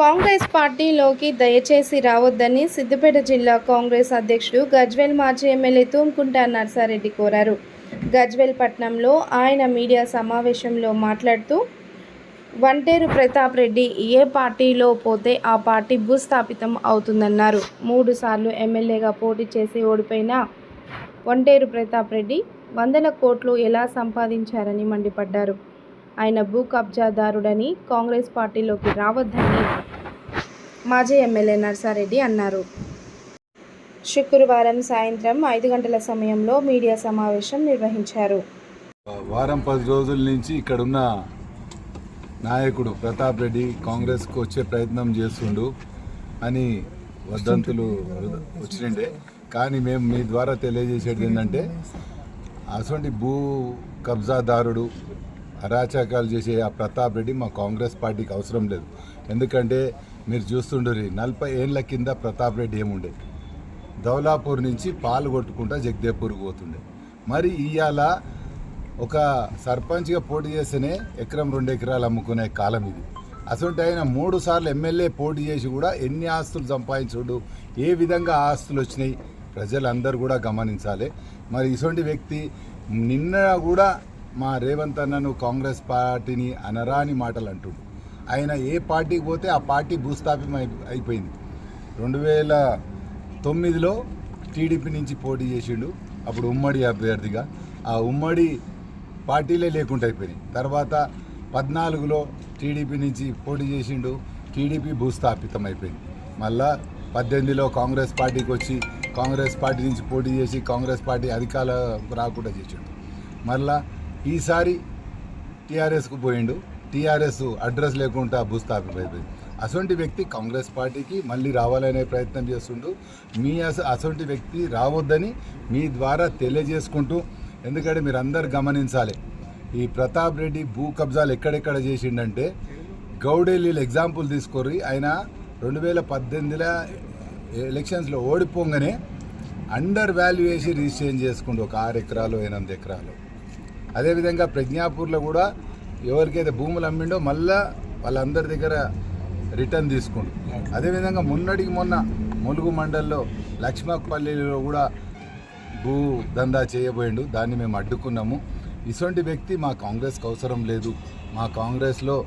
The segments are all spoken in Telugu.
కాంగ్రెస్ పార్టీలోకి దయచేసి రావద్దని సిద్దిపేట జిల్లా కాంగ్రెస్ అధ్యక్షుడు గజ్వేల్ మాజీ ఎమ్మెల్యే తూమ్కుంట నర్సారెడ్డి కోరారు. గజ్వేల్ పట్నంలో ఆయన మీడియా సమావేశంలో మాట్లాడుతూ వంటేరు ప్రతాప్ రెడ్డి ఏ పార్టీలో పోతే ఆ పార్టీ భూస్థాపితం అవుతుందన్నారు. మూడు సార్లు ఎమ్మెల్యేగా పోటీ చేసి ఓడిపోయిన వంటేరు ప్రతాప్ రెడ్డి వందల కోట్లు ఎలా సంపాదించారని మండిపడ్డారు. ఆయన భూ కబ్జాదారుడని కాంగ్రెస్ పార్టీలోకి రావద్దని మాజీ ఎమ్మెల్యే నర్సారెడ్డి అన్నారు. శుక్రవారం సాయంత్రం ఐదు గంటల సమయంలో మీడియా సమావేశం నిర్వహించారు. వారం పది రోజుల నుంచి ఇక్కడున్న నాయకుడు ప్రతాప్ రెడ్డి కాంగ్రెస్కు వచ్చే ప్రయత్నం చేస్తుండు అని వదంతులు వచ్చిండే. కానీ మేము మీ ద్వారా తెలియజేసేది ఏంటంటే అటువంటి భూ కబ్జాదారుడు అరాచకాలు చేసే ఆ ప్రతాప్ రెడ్డి మా కాంగ్రెస్ పార్టీకి అవసరం లేదు. ఎందుకంటే మీరు చూస్తుండ్రి నలభై ఏళ్ళ కింద ప్రతాప్ రెడ్డి ఏముండే? దౌలాపూర్ నుంచి పాలు కొట్టుకుంటా జగదేపూర్కి పోతుండే. మరి ఇవాళ ఒక సర్పంచ్గా పోటీ చేస్తేనే ఎకరం రెండు ఎకరాలు అమ్ముకునే కాలం ఇది. అసలు ఆయన మూడు సార్లు ఎమ్మెల్యే పోటీ చేసి కూడా ఎన్ని ఆస్తులు సంపాదించుడు? ఏ విధంగా ఆస్తులు వచ్చినాయి? ప్రజలందరూ కూడా గమనించాలి. మరి ఇటువంటి వ్యక్తి నిన్న కూడా మా రేవంత్ అన్నను కాంగ్రెస్ పార్టీని అనరాని మాటలు అంటుడు ఆయన ఏ పార్టీకి పోతే ఆ పార్టీ భూస్థాపితం అయి- అయిపోయింది. రెండు వేల తొమ్మిదిలో టీడీపీ నుంచి పోటీ చేసిండు. అప్పుడు ఉమ్మడి అభ్యర్థిగా. ఆ ఉమ్మడి పార్టీలే లేకుండా అయిపోయినాయి. తర్వాత పద్నాలుగులో టీడీపీ నుంచి పోటీ చేసిండు. టీడీపీ భూస్థాపితం అయిపోయింది. మళ్ళా పద్దెనిమిదిలో కాంగ్రెస్ పార్టీకి వచ్చి కాంగ్రెస్ పార్టీ నుంచి పోటీ చేసి కాంగ్రెస్ పార్టీ అధికారం రాకుండా చేసిండు. మళ్ళా ఈసారి టీఆర్ఎస్కు పోయిండు. టీఆర్ఎస్ అడ్రస్ లేకుండా భూస్థాపిపోయింది అటువంటి వ్యక్తి కాంగ్రెస్ పార్టీకి మళ్ళీ రావాలనే ప్రయత్నం చేస్తుండు. మీ అటువంటి వ్యక్తి రావద్దని మీ ద్వారా తెలియజేసుకుంటూ ఎందుకంటే మీరు అందరు గమనించాలి ఈ ప్రతాప్ రెడ్డి భూ కబ్జాలు ఎక్కడెక్కడ చేసిండంటే గౌడెల్లీలు ఎగ్జాంపుల్ తీసుకొని ఆయన రెండు వేల పద్దెనిమిదిల ఎలక్షన్స్లో ఓడిపోగానే అండర్ వాల్యుయేషన్ వేసి రిజిస్ట్రేషన్ చేసుకుంటూ ఒక ఆరు ఎకరాలు ఎనిమిది ఎకరాలు. అదేవిధంగా ప్రజ్ఞాపూర్లో కూడా ఎవరికైతే భూములు అమ్మిండో మళ్ళా వాళ్ళందరి దగ్గర రిటర్న్ తీసుకుండు అదేవిధంగా మొన్నటికి మొన్న ములుగు మండల్లో లక్ష్మపల్లిలో కూడా భూ దందా చేయబోయిండు. దాన్ని మేము అడ్డుకున్నాము. ఇటువంటి వ్యక్తి మా కాంగ్రెస్కి అవసరం లేదు. మా కాంగ్రెస్లో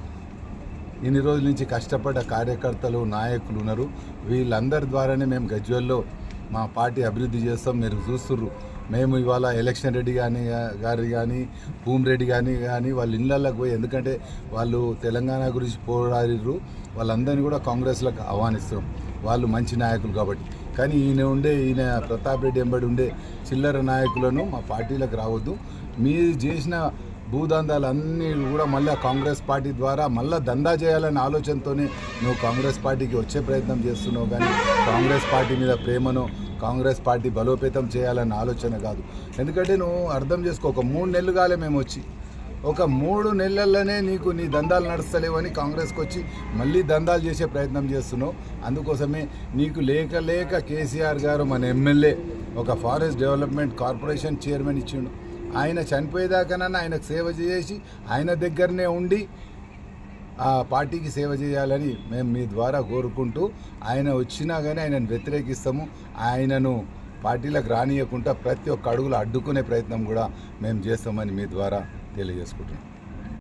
ఇన్ని రోజుల నుంచి కష్టపడ్డ కార్యకర్తలు నాయకులు ఉన్నారు. వీళ్ళందరి ద్వారానే మేము గజ్వెల్లో మా పార్టీ అభివృద్ధి చేస్తాం. మీరు చూస్తుర్రు. మేము ఇవాళ ఎలక్షన్ రెడ్డి కానీ గారి కానీ భూమి రెడ్డి కానీ కానీ వాళ్ళ ఇళ్ళల్లోకి పోయి ఎందుకంటే వాళ్ళు తెలంగాణ గురించి పోరాడిర్రు. వాళ్ళందరినీ కూడా కాంగ్రెస్లకు ఆహ్వానిస్తాం. వాళ్ళు మంచి నాయకులు కాబట్టి. కానీ ఈయన ఉండే ఈయన ప్రతాప్ రెడ్డి ఎంబడి ఉండే చిల్లర నాయకులను మా పార్టీలకు రావద్దు. మీరు చేసిన భూదందాలు అన్నీ కూడా మళ్ళీ కాంగ్రెస్ పార్టీ ద్వారా మళ్ళీ దందా చేయాలనే ఆలోచనతోనే నువ్వు కాంగ్రెస్ పార్టీకి వచ్చే ప్రయత్నం చేస్తున్నావు. కానీ కాంగ్రెస్ పార్టీ మీద ప్రేమను కాంగ్రెస్ పార్టీ బలోపేతం చేయాలన్న ఆలోచన కాదు. ఎందుకంటే నువ్వు అర్థం చేసుకో ఒక మూడు నెలలు కాలే మేము వచ్చి ఒక మూడు నెలల్లోనే నీకు నీ దందాలు నడుస్తలేవని కాంగ్రెస్కి వచ్చి మళ్ళీ దందాలు చేసే ప్రయత్నం చేస్తున్నావు. అందుకోసమే నీకు లేక లేక కేసీఆర్ గారు మన ఎమ్మెల్యే ఒక ఫారెస్ట్ డెవలప్మెంట్ కార్పొరేషన్ చైర్మన్ ఇచ్చిండు. ఆయన చనిపోయేదాకానన్నా ఆయనకు సేవ చేసి ఆయన దగ్గరనే ఉండి ఆ పార్టీకి సేవ చేయాలని మేము మీ ద్వారా కోరుకుంటూ ఆయన వచ్చినా కానీ ఆయనను వ్యతిరేకిస్తాము. ఆయనను పార్టీలకు రానియకుండా ప్రతి ఒక్క అడుగులు అడ్డుకునే ప్రయత్నం కూడా మేము చేస్తామని మీ ద్వారా తెలియజేసుకుంటున్నాం.